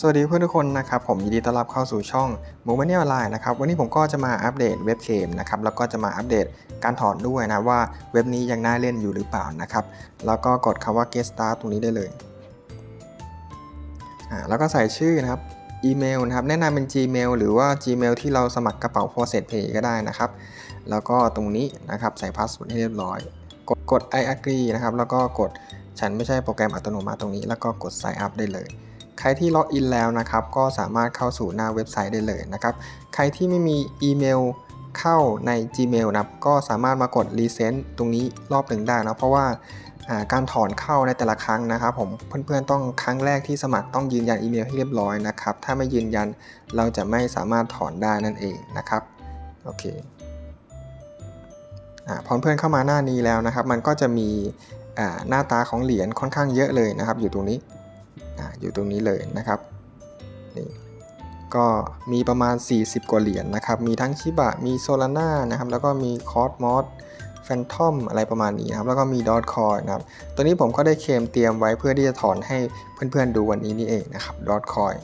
สวัสดีเพื่อนทุกคนนะครับผมยินดีต้อนรับเข้าสู่ช่องโมเมนต์ออนไลน์นะครับวันนี้ผมก็จะมาอัปเดตเว็บเคมนะครับแล้วก็จะมาอัปเดตการถอนด้วยนะว่าเว็บนี้ยังน่าเล่นอยู่หรือเปล่านะครับแล้วก็กดคำว่า get start ตรงนี้ได้เลยอ่าแล้วก็ใส่ชื่อนะครับอีเมลนะครับแนะนำเป็น Gmail หรือว่า Gmail ที่เราสมัครกระเป๋า f o r s e t Pay ก็ได้นะครับ แล้วก็ตรงนี้นะครับใส่พาสเวิร์ดให้เรียบร้อย กดกด I agree นะครับแล้วก็กดฉันไม่ใช่โปรแกรมอัตโนมัติตรงนี้ แล้วก็กด sign up ได้เลย ใครที่ล็อกอินแล้วนะครับ ก็สามารถเข้าสู่หน้าเว็บไซต์ได้เลยนะครับ ใครที่ไม่มีอีเมลเข้าใน Gmail นะครับ ก็สามารถมากด Resend ตรงนี้รอบหนึ่งได้นะ เพราะว่าการถอนเข้าในแต่ละครั้งนะครับ ผมเพื่อนๆต้องครั้งแรกที่สมัครต้องยืนยันอีเมลให้เรียบร้อยนะครับ ถ้าไม่ยืนยันเราจะไม่สามารถถอนได้นั่นเองนะครับ โอเคอพอเพื่อนเข้ามาหน้านี้แล้วนะครับ มันก็จะมีหน้าตาของเหรียญค่อนข้างเยอะเลยนะครับ อยู่ตรงนี้ อยู่ตรงนี้เลยนะครับนี่ก็มีประมาณ 40 กว่าเหรียญนนะครับ มีทั้งชิบะ มีโซลาร่านะครับ แล้วก็มีคอร์สมอสแฟนทอมอะไรประมาณนี้นะครับ แล้วก็มีดอทคอยนะครับ ตัวนี้ผมก็ได้เคมเตรียมไว้เพื่อที่จะถอนให้เพื่อนๆดูวันนี้นี่เองนะครับดอทคอย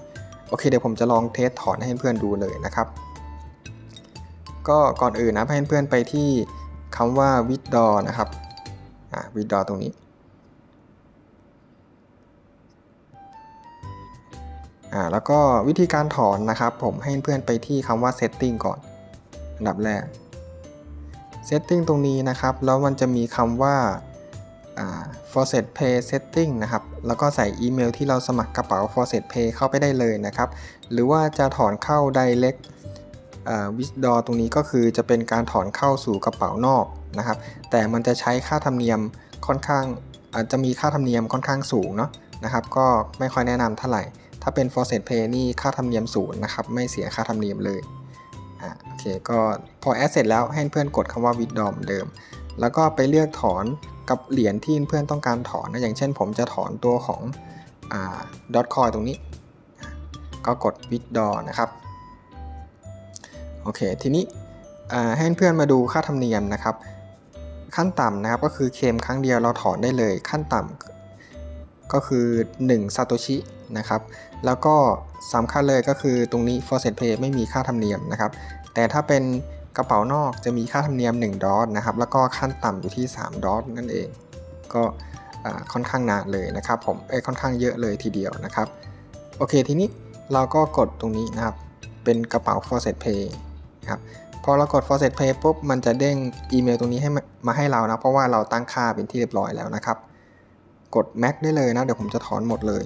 โอเคเดี๋ยวผมจะลองเทสถอนให้เพื่อนดูเลยนะครับ ก็ก่อนอื่นนะให้เพื่อนๆไปที่คำว่า withdraw นะครับอ่า withdraw ตรงนี้ อ่าแล้วก็วิธีการถอนนะครับ ผมให้เพื่อนไปที่คำว่า setting ก่อน อันดับแรก setting ตรงนี้นะครับ แล้วมันจะมีคำว่าา faucet pay setting นะครับ แล้วก็ใส่อีเมลที่เราสมัครกระเป๋า faucet pay เข้าไปได้เลยนะครับ หรือว่าจะถอนเข้า direct อ่า withdraw ตรงนี้ก็คือจะเป็นการถอนเข้าสู่กระเป๋านอกนะครับ แต่มันจะใช้ค่าธรรมเนียมค่อนข้างอาจจะมีค่าธรรมเนียมค่อนข้างสูงเนาะนะครับ ก็ไม่ค่อยแนะนำเท่าไหร่ ถ้าเป็น f o r s e t Pay นี่ค่าธรรมเนียมศูนย์นะครับ ไม่เสียค่าธรรมเนียมเลยอ่าโอเคก็พอแอดเสร็จแล้วให้เพื่อนกดคำว่า withdraw เหมือนเดิม แล้วก็ไปเลือกถอนกับเหรียญที่เพื่อนต้องการถอนนะอย่างเช่น ผมจะถอนตัวของอ่า dot coin ตรงนี้ ก็กด withdraw นะครับโอเคทีนี้ให้เพื่อนมาดูค่าธรรมเนียมนะครับ ขั้นต่ำนะครับก็คือเคมครั้งเดียวเราถอนได้เลยขั้นต่ำก็คือ1ซาโตชิ นะครับ แล้วก็สำคัญเลยก็คือตรงนี้ f o r s e t Pay ไม่มีค่าธรรมเนียมนะครับ แต่ถ้าเป็นกระเป๋านอกจะมีค่าธรรมเนียม 1 ดอทนะครับ แล้วก็ขั้นต่ำอยู่ที่ 3 ดอทนั่นเอง ก็ค่อนข้างนานเลยนะครับ ผมเอ้ค่อนข้างเยอะเลยทีเดียวนะครับ โอเคทีนี้เราก็กดตรงนี้นะครับ เป็นกระเป๋า f o r s e t Pay นะครับพอเรากด f o r s e t Pay ปุ๊บมันจะเด้งอีเมลตรงนี้ให้มามาให้เรานะ เพราะว่าเราตั้งค่าเป็นที่เรียบร้อยแล้วนะครับ กด Mac ได้เลยนะ เดี๋ยวผมจะถอนหมดเลย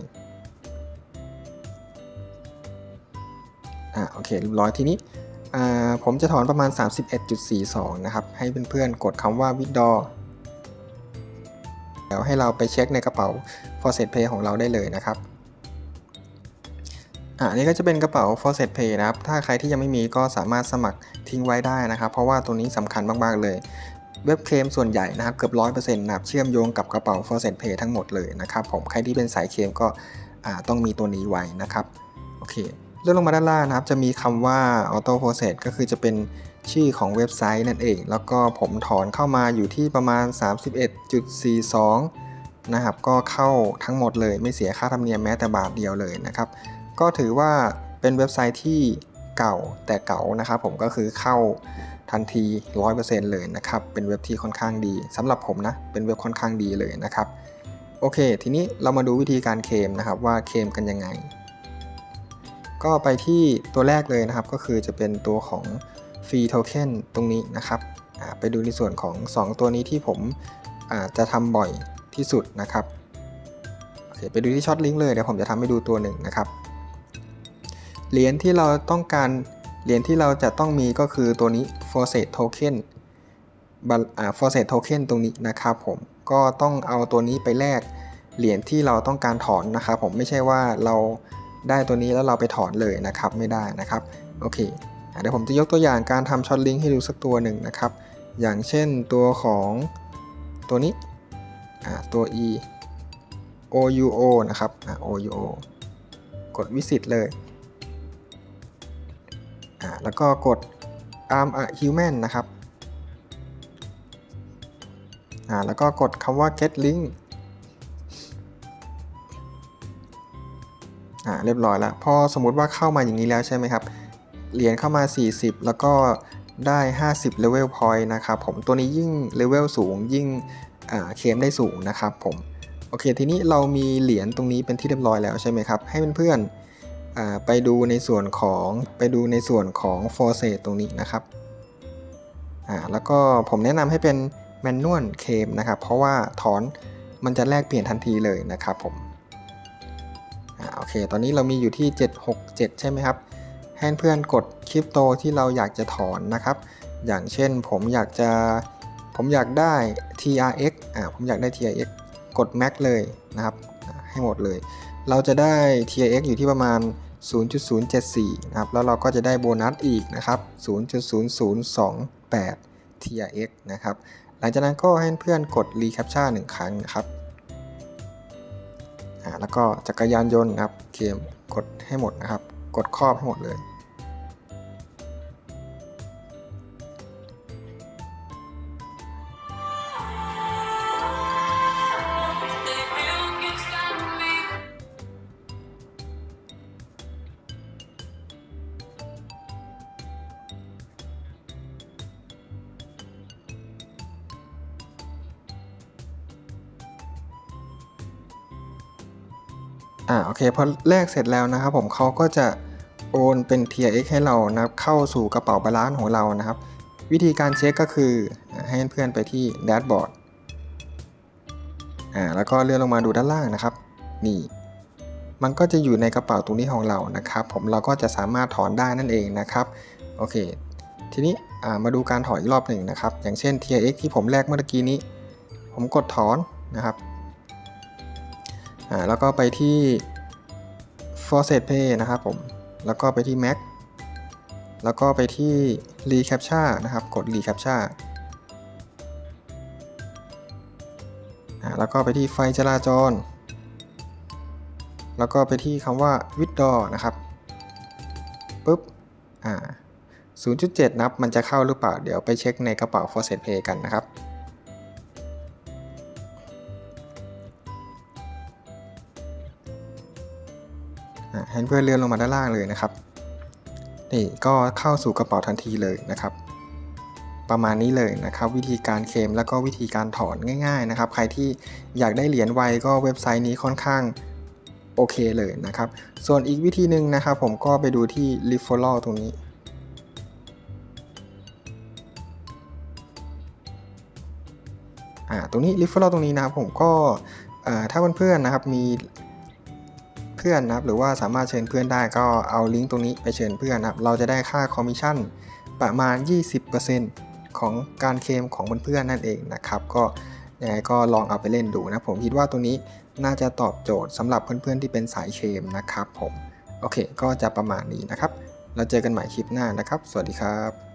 อ่าโอเคเรียบร้อยทีนี้อ่าผมจะถอนประมาณ 31.42 นะครับ ให้เพื่อนๆ กดคำว่า withdraw เดี๋ยวให้เราไปเช็คในกระเป๋า f o r s e t Pay ของเราได้เลยนะครับ อ่านี่ก็จะเป็นกระเป๋า f o r s e t Pay นะครับ ถ้าใครที่ยังไม่มีก็สามารถสมัครทิ้งไว้ได้นะครับ เพราะว่าตัวนี้สำคัญมากๆเลย เว็บเคลมส่วนใหญ่นะครับ เกือบ 100%นะครับ เชื่อมโยงกับกระเป๋า f o r s e t Pay ทั้งหมดเลยนะครับ ผม ใครที่เป็นสายเคลมก็อ่าต้องมีตัวนี้ไว้นะครับ โอเค เลื่อนลงมาด้านล่างนะครับ จะมีคำว่า Auto Process ก็คือจะเป็นชื่อของเว็บไซต์นั่นเอง แล้วก็ผมถอนเข้ามาอยู่ที่ประมาณ 31.42 นะครับ ก็เข้าทั้งหมดเลยไม่เสียค่าธรรมเนียมแม้แต่บาทเดียวเลยนะครับ ก็ถือว่าเป็นเว็บไซต์ที่เก่าแต่เก่านะครับผมก็คือเข้าทันที 100%เลยนะครับ เป็นเว็บที่ค่อนข้างดีสำหรับผมนะ เป็นเว็บค่อนข้างดีเลยนะครับ โอเค ทีนี้เรามาดูวิธีการเคมนะครับว่าเคมกันยังไง ก็ไปที่ตัวแรกเลยนะครับ ก็คือจะเป็นตัวของฟรีโทเค็นตรงนี้นะครับไปดูในส่วนของ 2 ตัวนี้ที่ผมจะทำบ่อยที่สุดนะครับโอเคไปดูที่ช็อตลิงก์เลยเดี๋ยวผมจะทำให้ดูตัวหนึ่งนะครับเหรียญที่เราต้องการเหรียญที่เราจะต้องมีก็คือตัวนี้ f o r s e t Token บอ่า f o r s e t Token ตรงนี้นะครับผมก็ต้องเอาตัวนี้ไปแลกเหรียญที่เราต้องการถอนนะครับผมไม่ใช่ว่าเรา ได้ตัวนี้แล้วเราไปถอนเลยนะครับไม่ได้นะครับโอเคเดี๋ยวผมจะยกตัวอย่างการทำช็อตลิงก์ให้ดูสักตัวหนึ่งนะครับ อย่างเช่นตัวของตัวนี้ตัว e ouo นะครับ ouo กดวิสิตเลยแล้วก็กด arm a human นะครับแล้วก็กดคำว่า get link อ่าเรียบร้อยแล้วพอสมมุติว่าเข้ามาอย่างนี้แล้วใช่ไหมครับเหรียญเข้ามา 40 แล้วก็ได้ 50 level point นะครับผมตัวนี้ยิ่งเลเวลสูงยิ่งเคมได้สูงนะครับผมโอเคทีนี้เรามีเหรียญตรงนี้เป็นที่เรียบร้อยแล้วใช่ไหมครับให้เพื่อนๆไปดูในส่วนของไปดูในส่วนของ f o r s a t ตตรงนี้นะครับอ่าแล้วก็ผมแนะนำให้เป็น manual เคมนะครับเพราะว่าถอนมันจะแลกเปลี่ยนทันทีเลยนะครับผม เค ตอนนี้เรามีอยู่ที่ 767 ใช่ไหมครับ ให้เพื่อนกดคริปโตที่เราอยากจะถอนนะครับ อย่างเช่นผมอยากจะ ผมอยากได้ TRX อ่า ผมอยากได้ TRX กด Max เลยนะครับ ให้หมดเลย เราจะได้ TRX อยู่ที่ประมาณ 0.074 นะครับ แล้วเราก็จะได้โบนัสอีกนะครับ 0.0028 TRX นะครับ หลังจากนั้นก็ให้เพื่อนกด Recaptcha หนึ่งครั้งนะครับ แล้วก็จักรยานยนต์นะครับเกมกดให้หมดนะครับ กดครอบให้หมดเลย อ่าโอเคพอแลกเสร็จแล้วนะครับผมเขาก็จะโอนเป็น TRX ให้เรานะครับเข้าสู่กระเป๋าบาลานซ์ของเรานะครับ วิธีการเช็คก็คือให้เพื่อนไปที่แดชบอร์ดอ่าแล้วก็เลื่อนลงมาดูด้านล่างนะครับ นี่ มันก็จะอยู่ในกระเป๋าตรงนี้ของเรานะครับ ผมเราก็จะสามารถถอนได้นั่นเองนะครับโอเค ทีนี้อ่ามาดูการถอนอีกรอบหนึ่งนะครับ อย่างเช่น TRX ที่ผมแลกเมื่อกี้นี้ ผมกดถอนนะครับ อ่าแล้วก็ไปที่ f o r s e t Pay นะครับผม แล้วก็ไปที่ Mac แล้วก็ไปที่ Recaptcha นะครับ กด Recaptcha อ่าแล้วก็ไปที่ไฟจราจร แล้วก็ไปที่คำว่า Withdraw นะครับ ปุ๊บ อ่า 0.7 นับมันจะเข้าหรือเปล่า เดี๋ยวไปเช็คในกระเป๋า f o r s e t Pay กันนะครับ ให้เพื่อนเลื่อนลงมาด้านล่างเลยนะครับ นี่ก็เข้าสู่กระเป๋าทันทีเลยนะครับ ประมาณนี้เลยนะครับ วิธีการเคลมแล้วก็วิธีการถอนง่าย ๆ นะครับ ใครที่อยากได้เหรียญไวก็เว็บไซต์นี้ค่อนข้างโอเคเลยนะครับ ส่วนอีกวิธีหนึ่งนะครับ ผมก็ไปดูที่ r e f e r a l ตรงนี้อ่าตรงนี้ r e f e r a l ตรงนี้นะครับผมก็ถ้าเพื่อนๆนะครับมี พื่อนนะครับหรือว่าสามารถเชิญเพื่อนได้ก็เอาลิงก์ตรงนี้ไปเชิญเพื่อนนะครับเราจะได้ค่าคอมมิชชั่นประมาณ 20%ของการเคลมของเพื่อนๆนั่นเองนะครับก็ยังไงก็ลองเอาไปเล่นดูนะผมคิดว่าตรงนี้น่าจะตอบโจทย์สำหรับเพื่อนๆที่เป็นสายเคลมนะครับผมโอเค ก็จะประมาณนี้นะครับ เราเจอกันใหม่คลิปหน้านะครับ สวัสดีครับ